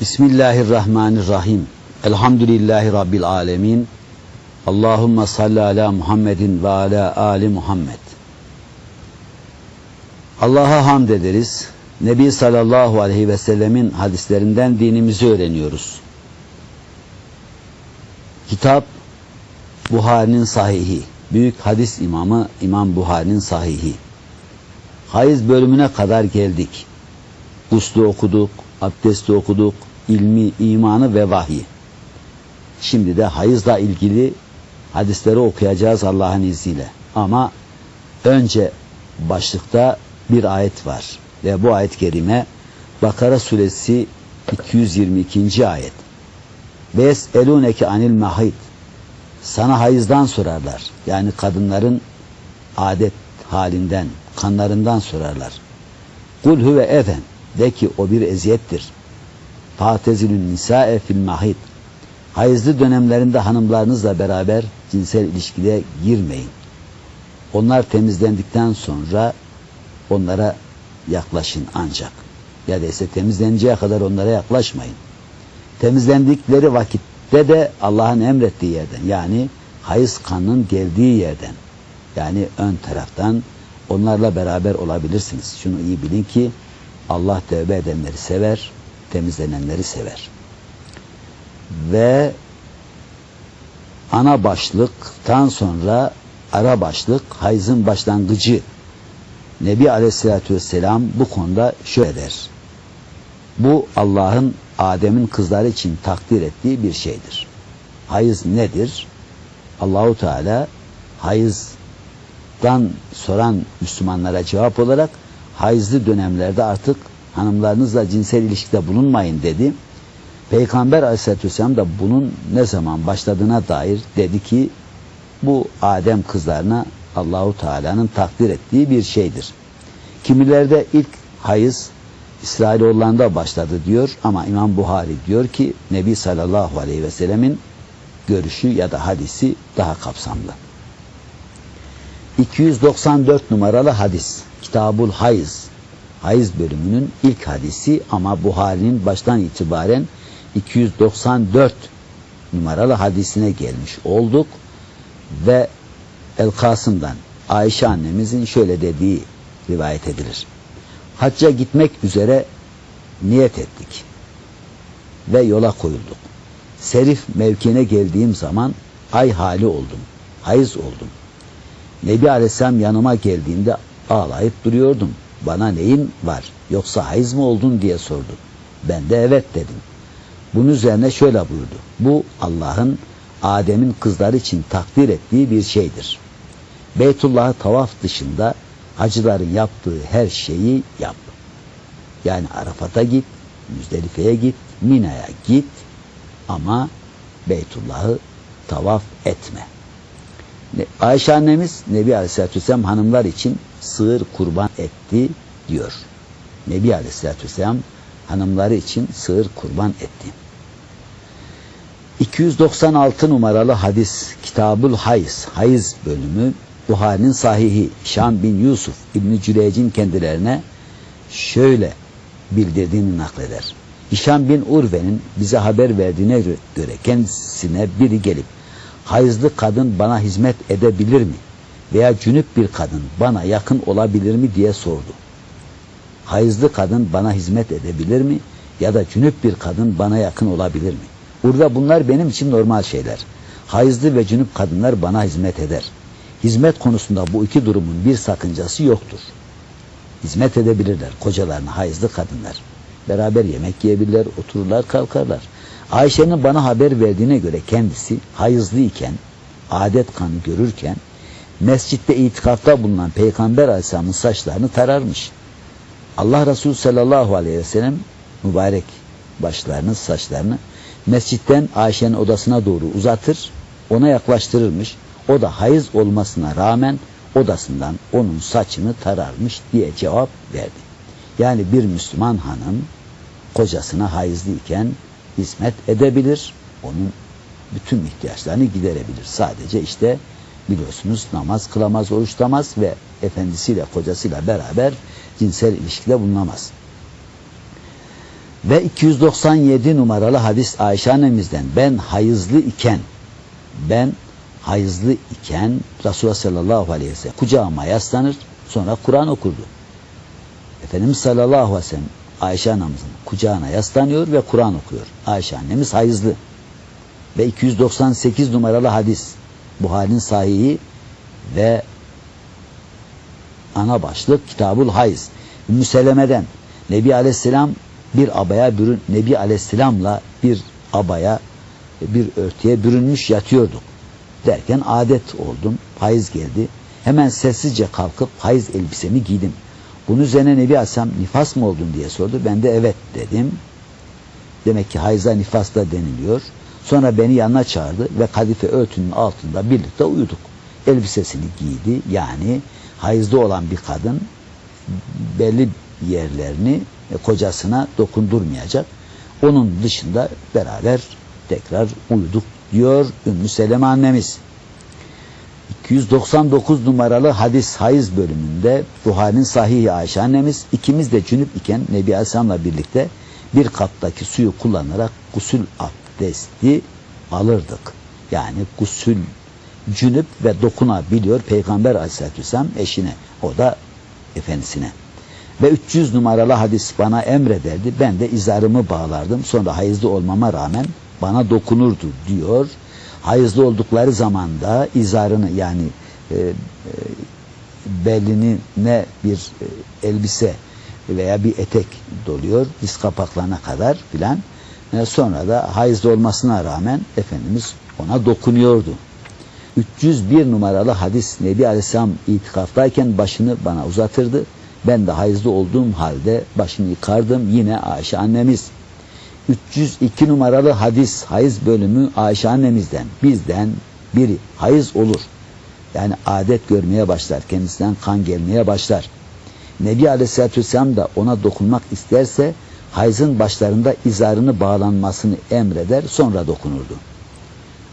Bismillahirrahmanirrahim. Elhamdülillahi Rabbil alemin. Allahümme salli ala Muhammedin ve ala ali Muhammed. Allah'a hamd ederiz. Nebi sallallahu aleyhi ve sellemin hadislerinden dinimizi öğreniyoruz. Kitap Buhari'nin sahihi. Büyük hadis imamı İmam Buhari'nin sahihi. Hayız bölümüne kadar geldik. Uslu okuduk, abdesti okuduk, ilmi, imanı ve vahyi. Şimdi de hayızla ilgili hadisleri okuyacağız Allah'ın izniyle. Ama önce başlıkta bir ayet var. Ve bu ayet-i kerime Bakara suresi 222. ayet. Bes eluneke anil mahid. Sana hayızdan sorarlar. Yani kadınların adet halinden, kanlarından sorarlar. Kul huve efen. De ki o bir eziyettir. Fatezilün nisa'e fil mahid. Hayızlı dönemlerinde hanımlarınızla beraber cinsel ilişkide girmeyin. Onlar temizlendikten sonra onlara yaklaşın ancak. Ya da ise temizleneceği kadar onlara yaklaşmayın. Temizlendikleri vakitte de Allah'ın emrettiği yerden yani hayız kanının geldiği yerden yani ön taraftan onlarla beraber olabilirsiniz. Şunu iyi bilin ki Allah tövbe edenleri sever, temizlenenleri sever. Ve ana başlıktan sonra ara başlık hayızın başlangıcı. Nebi Aleyhisselatü Vesselam bu konuda şöyle der. Bu Allah'ın Adem'in kızları için takdir ettiği bir şeydir. Hayız nedir? Allahu Teala hayızdan soran Müslümanlara cevap olarak hayızlı dönemlerde artık hanımlarınızla cinsel ilişkide bulunmayın dedi. Peygamber aleyhissalatü vesselam da bunun ne zaman başladığına dair dedi ki bu Adem kızlarına Allahu Teala'nın takdir ettiği bir şeydir. Kimilerde ilk hayız İsrailoğullarında başladı diyor ama İmam Buhari diyor ki Nebi sallallahu aleyhi ve sellemin görüşü ya da hadisi daha kapsamlı. 294 numaralı hadis Kitabul Hayız Hayız bölümünün ilk hadisi ama Buhari'nin baştan itibaren 294 numaralı hadisine gelmiş olduk ve El Kasım'dan Ayşe annemizin şöyle dediği rivayet edilir. Hacca gitmek üzere niyet ettik ve yola koyulduk. Serif mevkine geldiğim zaman ay hali oldum, hayız oldum. Nebi Aleyhisselam yanıma geldiğinde ağlayıp duruyordum. Bana neyin var yoksa hayız mı oldun diye sordu. Ben de evet dedim. Bunun üzerine şöyle buyurdu. Bu Allah'ın Adem'in kızları için takdir ettiği bir şeydir. Beytullah'ı tavaf dışında hacıların yaptığı her şeyi yap. Yani Arafat'a git, Müzdelife'ye git, Mina'ya git ama Beytullah'ı tavaf etme. Ayşe annemiz Nebi Aleyhisselatü Vesselam hanımlar için sığır kurban etti diyor. Nebi Aleyhisselatü Vesselam hanımları için sığır kurban etti. 296 numaralı hadis Kitabul Hayz, Hayız bölümü Buhari'nin sahihi Şam bin Yusuf İbni Cüreyc'in kendilerine şöyle bildirdiğini nakleder. Hişam bin Urve'nin bize haber verdiğine göre kendisine biri gelip hayızlı kadın bana hizmet edebilir mi? Veya cünüp bir kadın bana yakın olabilir mi diye sordu. Hayızlı kadın bana hizmet edebilir mi? Ya da cünüp bir kadın bana yakın olabilir mi? Burada bunlar benim için normal şeyler. Hayızlı ve cünüp kadınlar bana hizmet eder. Hizmet konusunda bu iki durumun bir sakıncası yoktur. Hizmet edebilirler kocalarına hayızlı kadınlar. Beraber yemek yiyebilirler, otururlar, kalkarlar. Ayşe'nin bana haber verdiğine göre kendisi hayızlı iken, adet kanı görürken, mescitte itikafta bulunan Peygamber Aleyhisselam'ın saçlarını tararmış. Allah Resulü sallallahu aleyhi ve sellem mübarek başlarını, saçlarını mescitten Ayşe'nin odasına doğru uzatır, ona yaklaştırırmış. O da hayız olmasına rağmen odasından onun saçını tararmış diye cevap verdi. Yani bir Müslüman hanım kocasına hayızlıyken hizmet edebilir, onun bütün ihtiyaçlarını giderebilir. Sadece işte biliyorsunuz namaz kılamaz, oruç ve efendisiyle, kocasıyla beraber cinsel ilişkide bulunamaz. Ve 297 numaralı hadis Ayşe annemizden ben hayızlı iken ben hayızlı iken Resulullah sallallahu aleyhi ve sellem kucağıma yaslanır sonra Kur'an okurdu. Efendimiz sallallahu aleyhi ve sellem Ayşe annemizin kucağına yaslanıyor ve Kur'an okuyor. Ayşe annemiz hayızlı. Ve 298 numaralı hadis Buhari'nin sahihi ve ana başlık Kitabul Hayz. Ümmü Seleme'den Nebi Aleyhisselam bir abaya bürün Nebi Aleyhisselam'la bir abaya bir örtüye bürünmüş yatıyorduk. Derken adet oldum. Hayız geldi. Hemen sessizce kalkıp hayız elbisemi giydim. Bunun üzerine Nebi Aleyhisselam nifas mı oldun diye sordu. Ben de evet dedim. Demek ki hayza nifas da deniliyor. Sonra beni yanına çağırdı ve kadife örtünün altında birlikte uyuduk. Elbisesini giydi. Yani hayızda olan bir kadın belli yerlerini kocasına dokundurmayacak. Onun dışında beraber tekrar uyuduk diyor Ümmü Seleme annemiz. 299 numaralı hadis hayız bölümünde Buhari'nin sahihi Ayşe annemiz ikimiz de cünüp iken Nebi Aleyhisselam'la birlikte bir kaptaki suyu kullanarak gusül abdesti alırdık. Yani gusül cünüp ve dokunabiliyor Peygamber Aleyhisselatü Vesselam eşine. O da efendisine. Ve 300 numaralı hadis bana emrederdi. Ben de izarımı bağlardım. Sonra hayızlı olmama rağmen bana dokunurdu diyor. Hayızlı oldukları zamanda izarını yani e, e, belini ne bir e, elbise veya bir etek doluyor diz kapaklarına kadar filan. E, sonra da hayızlı olmasına rağmen Efendimiz ona dokunuyordu. 301 numaralı hadis Nebi Aleyhisselam itikaftayken başını bana uzatırdı. Ben de hayızlı olduğum halde başını yıkardım. Yine Ayşe annemiz. 302 numaralı hadis hayız bölümü Ayşe annemizden bizden biri hayız olur. Yani adet görmeye başlar. Kendisinden kan gelmeye başlar. Nebi Aleyhisselatü Vesselam da ona dokunmak isterse hayızın başlarında izarını bağlanmasını emreder sonra dokunurdu.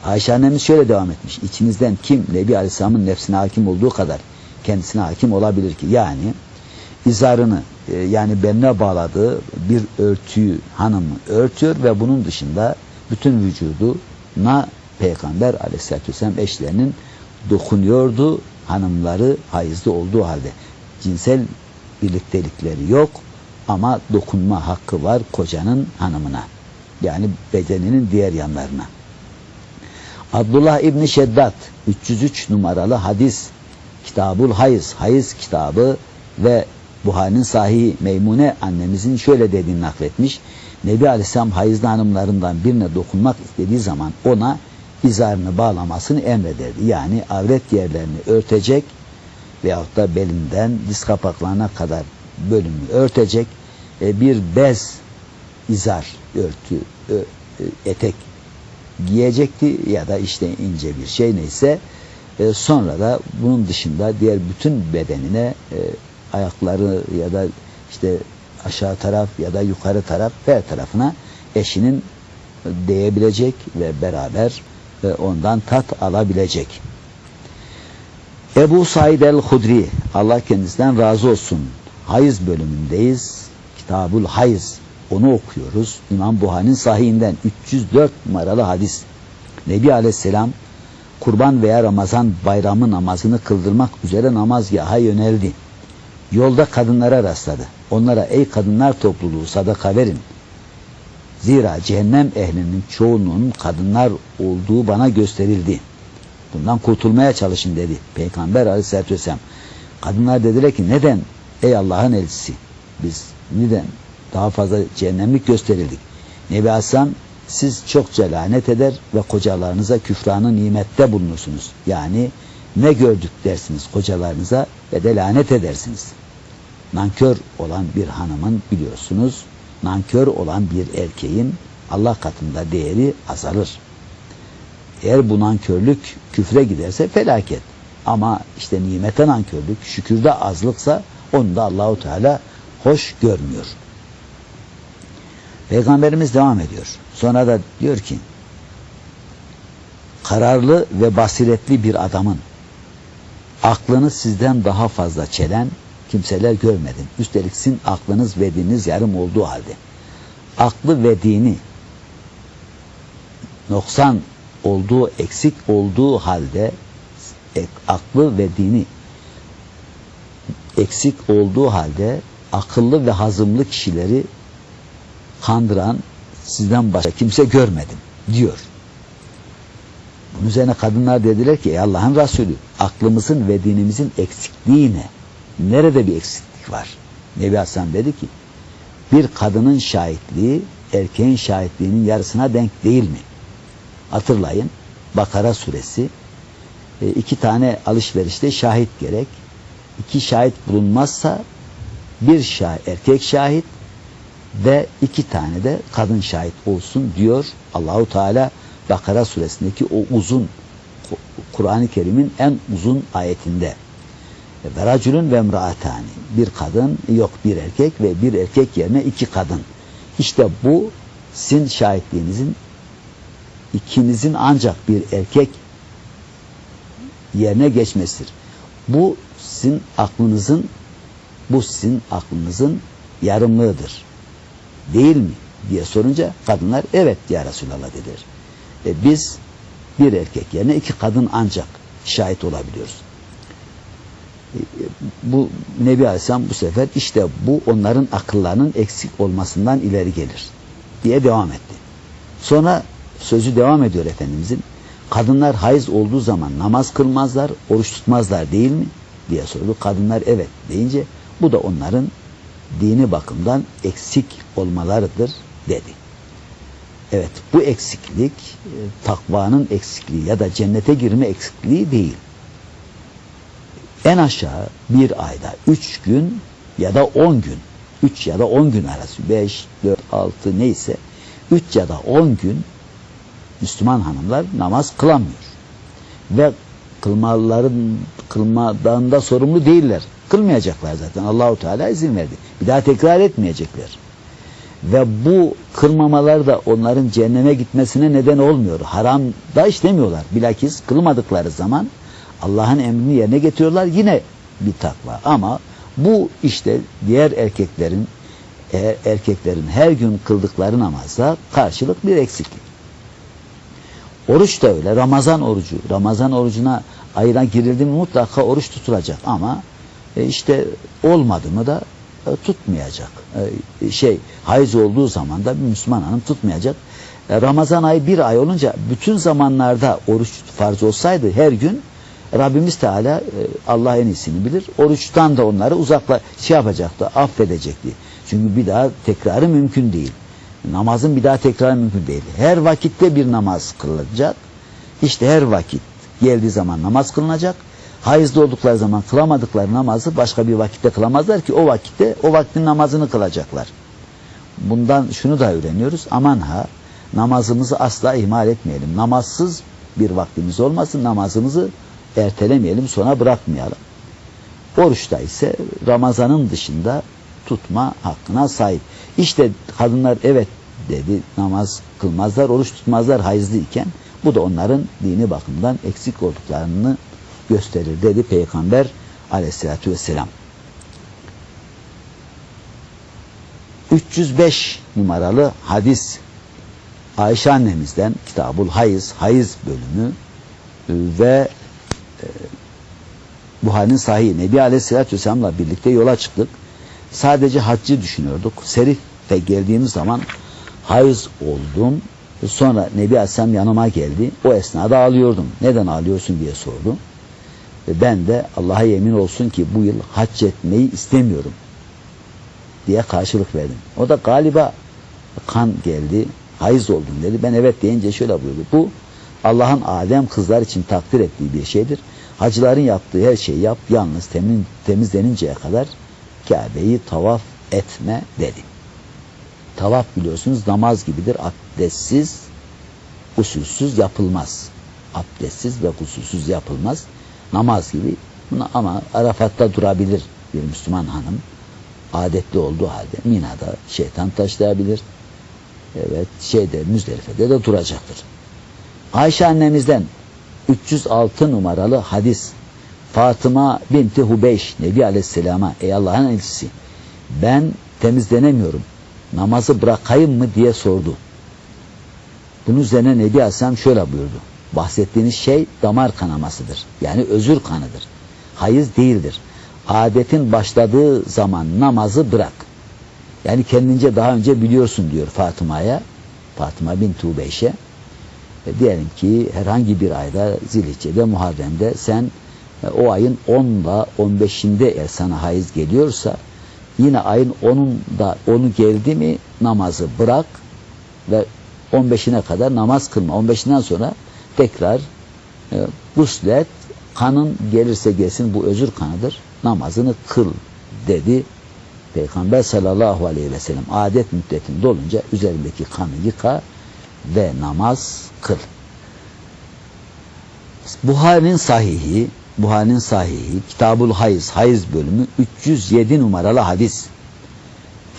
Ayşe annemiz şöyle devam etmiş. İçinizden kim Nebi Aleyhisselam'ın nefsine hakim olduğu kadar kendisine hakim olabilir ki? Yani izarını e, yani beline bağladığı bir örtüyü hanım örtüyor ve bunun dışında bütün vücuduna Peygamber aleyhissalatü vesselam eşlerinin dokunuyordu hanımları hayızlı olduğu halde. Cinsel birliktelikleri yok ama dokunma hakkı var kocanın hanımına. Yani bedeninin diğer yanlarına. Abdullah İbni Şeddat 303 numaralı hadis Kitabul Hayız, Hayız kitabı ve Buhari'nin sahihi Meymune annemizin şöyle dediğini nakletmiş. Nebi Aleyhisselam hayızlı hanımlarından birine dokunmak istediği zaman ona izarını bağlamasını emrederdi. Yani avret yerlerini örtecek veyahut da belinden diz kapaklarına kadar bölümü örtecek e, bir bez izar örtü e, etek giyecekti ya da işte ince bir şey neyse e, sonra da bunun dışında diğer bütün bedenine ayakları ya da işte aşağı taraf ya da yukarı taraf her tarafına eşinin değebilecek ve beraber ondan tat alabilecek. Ebu Said el-Hudri Allah kendisinden razı olsun. Hayız bölümündeyiz. Kitabul Hayız onu okuyoruz. İmam Buhari'nin sahihinden 304 numaralı hadis. Nebi Aleyhisselam kurban veya Ramazan bayramı namazını kıldırmak üzere namazgaha yöneldi. Yolda kadınlara rastladı. Onlara ey kadınlar topluluğu sadaka verin. Zira cehennem ehlinin çoğunun kadınlar olduğu bana gösterildi. Bundan kurtulmaya çalışın dedi Peygamber aleyhissalatü vesselam. Kadınlar dediler ki neden ey Allah'ın elçisi biz neden daha fazla cehennemlik gösterildik. Nebi Hasan siz çokça lanet eder ve kocalarınıza küfranı nimette bulunursunuz. Yani ne gördük dersiniz kocalarınıza ve de lanet edersiniz. Nankör olan bir hanımın biliyorsunuz, nankör olan bir erkeğin Allah katında değeri azalır. Eğer bu nankörlük küfre giderse felaket. Ama işte nimete nankörlük, şükürde azlıksa onu da Allahu Teala hoş görmüyor. Peygamberimiz devam ediyor. Sonra da diyor ki kararlı ve basiretli bir adamın aklını sizden daha fazla çelen kimseler görmedim. Üstelik sizin aklınız ve dininiz yarım olduğu halde. aklı ve dini noksan olduğu, eksik olduğu halde ek- aklı ve dini eksik olduğu halde akıllı ve hazımlı kişileri kandıran sizden başka kimse görmedim diyor. Bunun üzerine kadınlar dediler ki ey Allah'ın Resulü aklımızın ve dinimizin eksikliği ne? Nerede bir eksiklik var? Nebi Hasan dedi ki bir kadının şahitliği erkeğin şahitliğinin yarısına denk değil mi? Hatırlayın Bakara suresi e, iki tane alışverişte şahit gerek. İki şahit bulunmazsa bir şahit, erkek şahit ve iki tane de kadın şahit olsun diyor Allahu Teala Bakara suresindeki o uzun Kur'an-ı Kerim'in en uzun ayetinde. Ve racülün ve emraatani. Bir kadın yok bir erkek ve bir erkek yerine iki kadın. İşte bu sizin şahitliğinizin ikinizin ancak bir erkek yerine geçmesidir. Bu sizin aklınızın bu sizin aklınızın yarımlığıdır. Değil mi? diye sorunca kadınlar evet ya Resulallah dediler. E biz bir erkek yerine iki kadın ancak şahit olabiliyoruz. E, bu Nebi Aleyhisselam bu sefer işte bu onların akıllarının eksik olmasından ileri gelir diye devam etti. Sonra sözü devam ediyor Efendimizin. Kadınlar hayız olduğu zaman namaz kılmazlar, oruç tutmazlar değil mi? Diye sordu. Kadınlar evet deyince bu da onların dini bakımdan eksik olmalarıdır dedi. Evet bu eksiklik e, takvanın eksikliği ya da cennete girme eksikliği değil. En aşağı bir ayda üç gün ya da on gün üç ya da on gün arası beş, dört, altı neyse üç ya da on gün Müslüman hanımlar namaz kılamıyor. Ve kılmaların kılmadan da sorumlu değiller. Kılmayacaklar zaten. Allahu Teala izin verdi. Bir daha tekrar etmeyecekler. Ve bu kılmamalar da onların cehenneme gitmesine neden olmuyor. Haram da işlemiyorlar. Bilakis kılmadıkları zaman Allah'ın emrini yerine getiriyorlar. Yine bir takva. Ama bu işte diğer erkeklerin erkeklerin her gün kıldıkları namazda karşılık bir eksiklik. Oruç da öyle. Ramazan orucu. Ramazan orucuna ayına girildi mi mutlaka oruç tutulacak ama e, işte olmadı mı da e, tutmayacak. E, şey hayız olduğu zaman da bir Müslüman hanım tutmayacak. E, Ramazan ayı bir ay olunca bütün zamanlarda oruç farz olsaydı her gün Rabbimiz Teala e, Allah en iyisini bilir. Oruçtan da onları uzakla şey yapacaktı, affedecekti. Çünkü bir daha tekrarı mümkün değil. Namazın bir daha tekrarı mümkün değil. Her vakitte bir namaz kılınacak. İşte her vakit geldiği zaman namaz kılınacak. Hayızlı oldukları zaman kılamadıkları namazı başka bir vakitte kılamazlar ki o vakitte o vaktin namazını kılacaklar. Bundan şunu da öğreniyoruz. Aman ha namazımızı asla ihmal etmeyelim. Namazsız bir vaktimiz olmasın. Namazımızı ertelemeyelim, sona bırakmayalım. Oruçta ise Ramazan'ın dışında tutma hakkına sahip. İşte kadınlar evet dedi namaz kılmazlar, oruç tutmazlar hayızlı iken bu da onların dini bakımdan eksik olduklarını gösterir dedi Peygamber aleyhissalatü vesselam. 305 numaralı hadis Ayşe annemizden Kitabul Hayız, Hayız bölümü ve e, Buhari'nin sahih Nebi Aleyhisselatü Vesselam'la birlikte yola çıktık. Sadece haccı düşünüyorduk. Serif ve geldiğimiz zaman hayız oldum. Sonra Nebi Aleyhisselam yanıma geldi. O esnada ağlıyordum. Neden ağlıyorsun diye sordu. Ve ben de Allah'a yemin olsun ki bu yıl hac etmeyi istemiyorum diye karşılık verdim. O da galiba kan geldi, hayız oldum dedi. Ben evet deyince şöyle buyurdu. Bu Allah'ın Adem kızlar için takdir ettiği bir şeydir. Hacıların yaptığı her şeyi yap, yalnız temiz, temizleninceye kadar Kabe'yi tavaf etme dedi. Tavaf biliyorsunuz namaz gibidir. Abdestsiz, usulsüz yapılmaz. Abdestsiz ve usulsüz yapılmaz. Namaz gibi ama Arafat'ta durabilir bir Müslüman hanım. Adetli olduğu halde Mina'da şeytan taşlayabilir. Evet şeyde Müzdelife'de de duracaktır. Ayşe annemizden 306 numaralı hadis Fatıma binti Hubeyş Nebi Aleyhisselam'a ey Allah'ın elçisi ben temizlenemiyorum. Namazı bırakayım mı diye sordu. Bunun üzerine Nebi Aleyhisselam şöyle buyurdu. Bahsettiğiniz şey damar kanamasıdır. Yani özür kanıdır. Hayız değildir. Adetin başladığı zaman namazı bırak. Yani kendince daha önce biliyorsun diyor Fatıma'ya. Fatıma bin Tubeyş'e. E, diyelim ki herhangi bir ayda Zilhicce'de Muharrem'de sen e, o ayın 10'da 15'inde eğer sana hayız geliyorsa yine ayın 10'unda onu geldi mi namazı bırak ve 15'ine kadar namaz kılma. 15'inden sonra tekrar e, guslet kanın gelirse gelsin bu özür kanıdır. Namazını kıl dedi. Peygamber sallallahu aleyhi ve sellem adet müddetin dolunca üzerindeki kanı yıka ve namaz kıl. Buhari'nin sahihi, Buhari'nin sahihi, Kitabul Hayız, Hayız bölümü 307 numaralı hadis.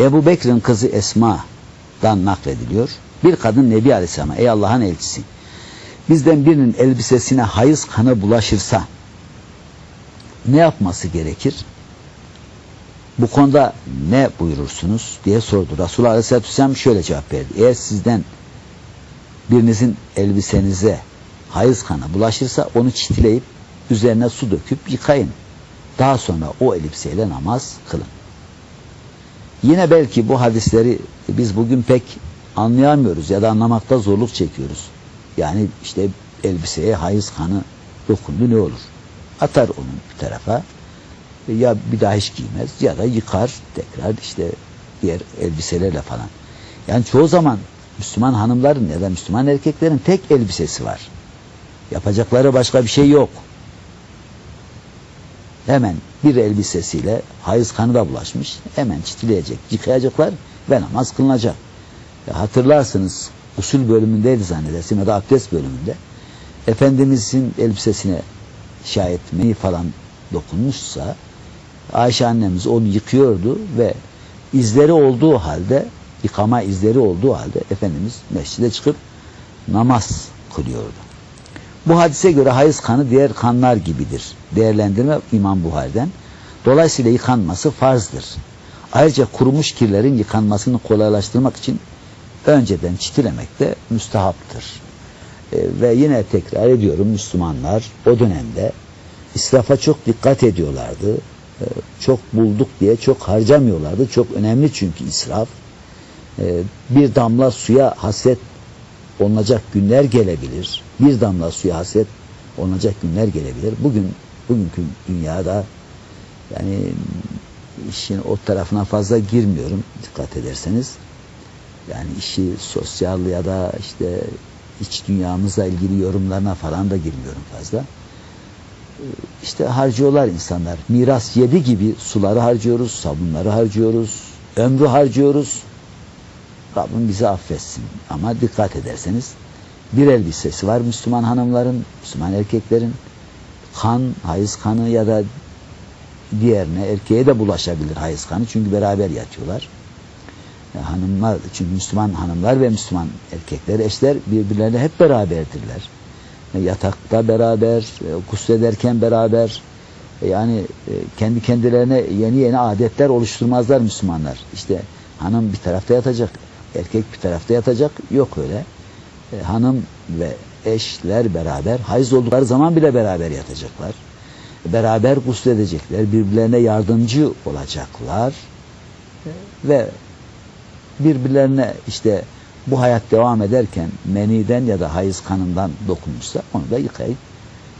Ebu Bekir'in kızı Esma'dan naklediliyor. Bir kadın Nebi Aleyhisselam'a, ey Allah'ın elçisi, bizden birinin elbisesine hayız kanı bulaşırsa ne yapması gerekir? Bu konuda ne buyurursunuz diye sordu. Resulullah Aleyhisselatü Vesselam şöyle cevap verdi. Eğer sizden birinizin elbisenize hayız kanı bulaşırsa onu çitileyip üzerine su döküp yıkayın. Daha sonra o elbiseyle namaz kılın. Yine belki bu hadisleri biz bugün pek anlayamıyoruz ya da anlamakta zorluk çekiyoruz. Yani işte elbiseye hayız kanı dokundu ne olur? Atar onu bir tarafa ya bir daha hiç giymez ya da yıkar tekrar işte diğer elbiselerle falan. Yani çoğu zaman Müslüman hanımların ya da Müslüman erkeklerin tek elbisesi var. Yapacakları başka bir şey yok. Hemen bir elbisesiyle hayız kanı da bulaşmış. Hemen çitileyecek, yıkayacaklar ve namaz kılınacak. Ya hatırlarsınız usul bölümündeydi zannedersin ya da abdest bölümünde. Efendimizin elbisesine şayet meni falan dokunmuşsa Ayşe annemiz onu yıkıyordu ve izleri olduğu halde yıkama izleri olduğu halde Efendimiz mescide çıkıp namaz kılıyordu. Bu hadise göre hayız kanı diğer kanlar gibidir. Değerlendirme İmam Buhari'den. Dolayısıyla yıkanması farzdır. Ayrıca kurumuş kirlerin yıkanmasını kolaylaştırmak için önceden çitilemek de müstehaptır. E, ve yine tekrar ediyorum Müslümanlar o dönemde israfa çok dikkat ediyorlardı. E, çok bulduk diye çok harcamıyorlardı. Çok önemli çünkü israf. E, bir damla suya hasret olunacak günler gelebilir. Bir damla suya hasret olunacak günler gelebilir. Bugün bugünkü dünyada yani işin o tarafına fazla girmiyorum dikkat ederseniz. Yani işi sosyal ya da işte iç dünyamızla ilgili yorumlarına falan da girmiyorum fazla. İşte harcıyorlar insanlar. Miras yedi gibi suları harcıyoruz, sabunları harcıyoruz, ömrü harcıyoruz. Rabbim bizi affetsin. Ama dikkat ederseniz bir elbisesi var Müslüman hanımların, Müslüman erkeklerin. Kan, hayız kanı ya da diğerine erkeğe de bulaşabilir hayız kanı. Çünkü beraber yatıyorlar. Yani hanımlar, çünkü Müslüman hanımlar ve Müslüman erkekler, eşler birbirlerine hep beraberdirler. Yatakta beraber, kuslederken beraber, yani kendi kendilerine yeni yeni adetler oluşturmazlar Müslümanlar. İşte hanım bir tarafta yatacak, erkek bir tarafta yatacak. Yok öyle. E, hanım ve eşler beraber hayız oldukları zaman bile beraber yatacaklar. Beraber gusledecekler. Birbirlerine yardımcı olacaklar. E, ve birbirlerine işte bu hayat devam ederken meniden ya da hayız kanından dokunmuşsa onu da yıkayıp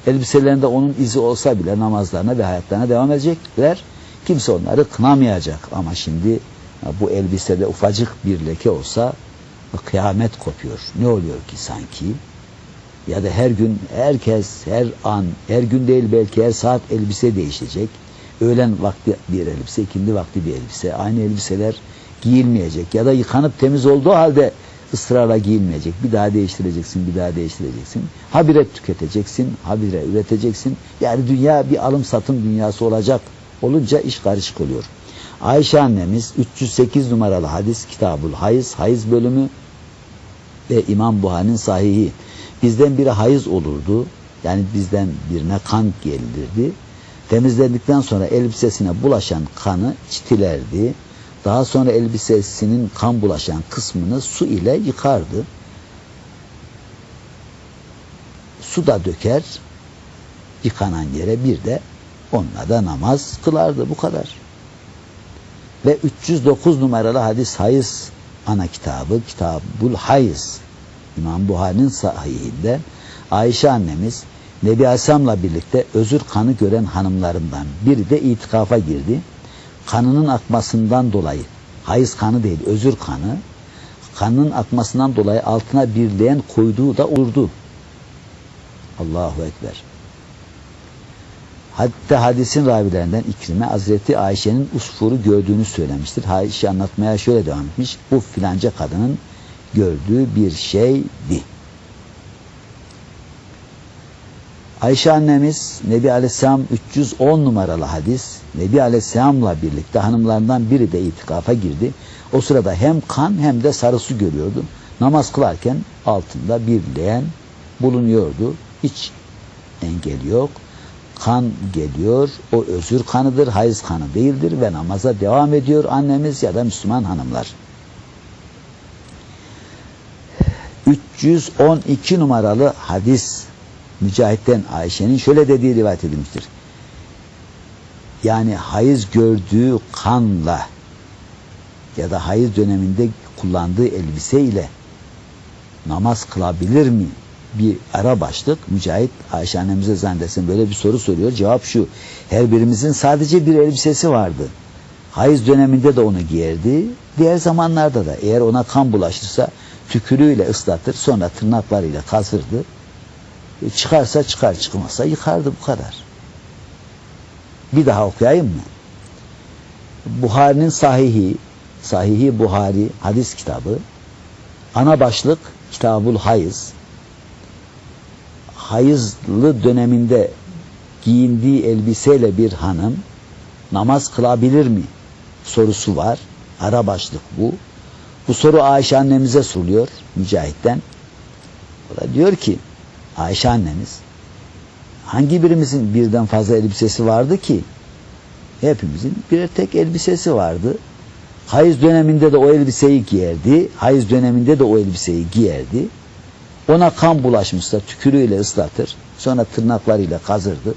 elbiselerinde onun izi olsa bile namazlarına ve hayatlarına devam edecekler. Kimse onları kınamayacak ama şimdi bu elbisede ufacık bir leke olsa kıyamet kopuyor. Ne oluyor ki sanki? Ya da her gün herkes her an, her gün değil belki her saat elbise değişecek. Öğlen vakti bir elbise, ikindi vakti bir elbise. Aynı elbiseler giyilmeyecek ya da yıkanıp temiz olduğu halde ısrarla giyilmeyecek. Bir daha değiştireceksin, bir daha değiştireceksin. Habire tüketeceksin, habire üreteceksin. Yani dünya bir alım satım dünyası olacak. Olunca iş karışık oluyor. Ayşe annemiz 308 numaralı hadis kitabul hayız, hayız bölümü ve İmam Buhari'nin sahihi. Bizden biri hayız olurdu. Yani bizden birine kan gelirdi. Temizlendikten sonra elbisesine bulaşan kanı çitilerdi. Daha sonra elbisesinin kan bulaşan kısmını su ile yıkardı. Su da döker, yıkanan yere bir de onunla da namaz kılardı. Bu kadar. Ve 309 numaralı hadis hayız ana kitabı Kitabul Hayız İmam Buhari'nin sahihinde Ayşe annemiz Nebi Aleyhisselam'la birlikte özür kanı gören hanımlarından biri de itikafa girdi. Kanının akmasından dolayı, hayız kanı değil özür kanı, kanının akmasından dolayı altına bir leğen koyduğu da olurdu. Allahu Ekber. Hatta hadisin ravilerinden İkrime Hazreti Ayşe'nin usfuru gördüğünü söylemiştir. Ayşe anlatmaya şöyle devam etmiş. Bu filanca kadının gördüğü bir şeydi. Ayşe annemiz Nebi Aleyhisselam 310 numaralı hadis Nebi Aleyhisselam'la birlikte hanımlarından biri de itikafa girdi. O sırada hem kan hem de sarı su görüyordu. Namaz kılarken altında bir leğen bulunuyordu. Hiç engel yok. Kan geliyor. O özür kanıdır, hayız kanı değildir ve namaza devam ediyor annemiz ya da Müslüman hanımlar. 312 numaralı hadis Mücahit'ten Ayşe'nin şöyle dediği rivayet edilmiştir. Yani hayız gördüğü kanla ya da hayız döneminde kullandığı elbise ile namaz kılabilir mi? Bir ara başlık Mücahit Ayşe annemize zannedersin böyle bir soru soruyor. Cevap şu. Her birimizin sadece bir elbisesi vardı. Hayız döneminde de onu giyerdi. Diğer zamanlarda da eğer ona kan bulaşırsa tükürüğüyle ıslatır sonra tırnaklarıyla kazırdı. E çıkarsa çıkar çıkmazsa yıkardı bu kadar. Bir daha okuyayım mı? Buhari'nin sahihi, sahihi Buhari hadis kitabı, ana başlık Kitabul Hayız, hayızlı döneminde giyindiği elbiseyle bir hanım namaz kılabilir mi sorusu var. Ara başlık bu. Bu soru Ayşe annemize soruluyor Mücahit'ten. O da diyor ki Ayşe annemiz hangi birimizin birden fazla elbisesi vardı ki? Hepimizin bir tek elbisesi vardı. Hayız döneminde de o elbiseyi giyerdi. Hayız döneminde de o elbiseyi giyerdi. Ona kan bulaşmışsa tükürüğüyle ıslatır. Sonra tırnaklarıyla kazırdı.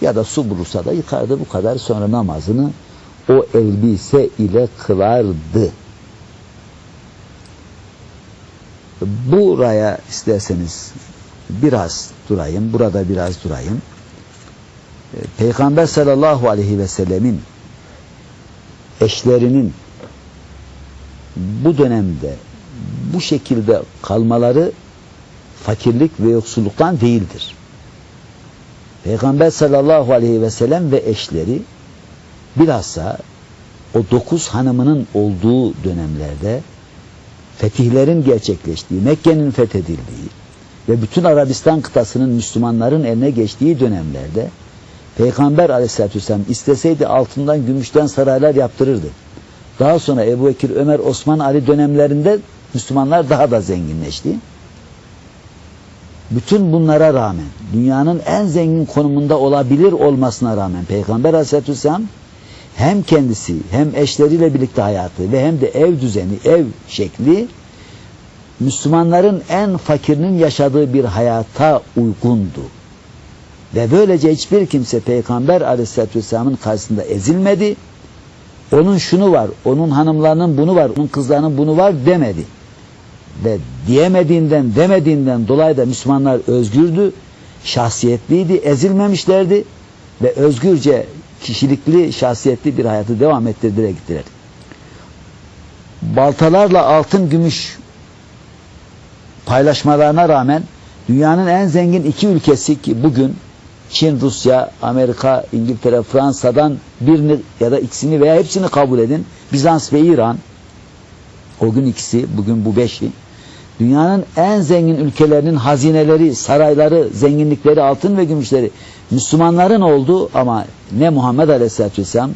Ya da su bulursa da yıkardı bu kadar. Sonra namazını o elbise ile kılardı. Buraya isterseniz biraz durayım, burada biraz durayım. Peygamber sallallahu aleyhi ve sellemin eşlerinin bu dönemde bu şekilde kalmaları fakirlik ve yoksulluktan değildir. Peygamber sallallahu aleyhi ve sellem ve eşleri bilhassa o dokuz hanımının olduğu dönemlerde fetihlerin gerçekleştiği, Mekke'nin fethedildiği ve bütün Arabistan kıtasının Müslümanların eline geçtiği dönemlerde Peygamber aleyhissalatü vesselam isteseydi altından gümüşten saraylar yaptırırdı. Daha sonra Ebu Bekir, Ömer, Osman, Ali dönemlerinde Müslümanlar daha da zenginleşti. Bütün bunlara rağmen dünyanın en zengin konumunda olabilir olmasına rağmen Peygamber aleyhissalatü vesselam hem kendisi hem eşleriyle birlikte hayatı ve hem de ev düzeni, ev şekli Müslümanların en fakirinin yaşadığı bir hayata uygundu. Ve böylece hiçbir kimse Peygamber aleyhissalatü vesselamın karşısında ezilmedi. Onun şunu var, onun hanımlarının bunu var, onun kızlarının bunu var demedi. Ve diyemediğinden, demediğinden dolayı da Müslümanlar özgürdü, şahsiyetliydi, ezilmemişlerdi ve özgürce kişilikli, şahsiyetli bir hayatı devam ettirdiler gittiler. Baltalarla altın, gümüş paylaşmalarına rağmen dünyanın en zengin iki ülkesi ki bugün Çin, Rusya, Amerika, İngiltere, Fransa'dan birini ya da ikisini veya hepsini kabul edin. Bizans ve İran o gün ikisi, bugün bu beşi. Dünyanın en zengin ülkelerinin hazineleri, sarayları, zenginlikleri, altın ve gümüşleri Müslümanların oldu ama ne Muhammed Aleyhisselatü Vesselam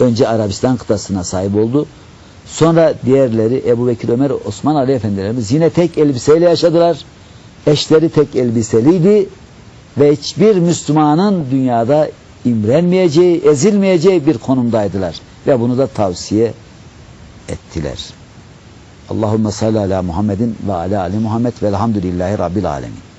önce Arabistan kıtasına sahip oldu. Sonra diğerleri Ebu Bekir Ömer Osman Ali Efendilerimiz yine tek elbiseyle yaşadılar. Eşleri tek elbiseliydi ve hiçbir Müslümanın dünyada imrenmeyeceği, ezilmeyeceği bir konumdaydılar. Ve bunu da tavsiye ettiler. Allahümme salli ala Muhammedin ve ala Ali Muhammed velhamdülillahi Rabbil alemin.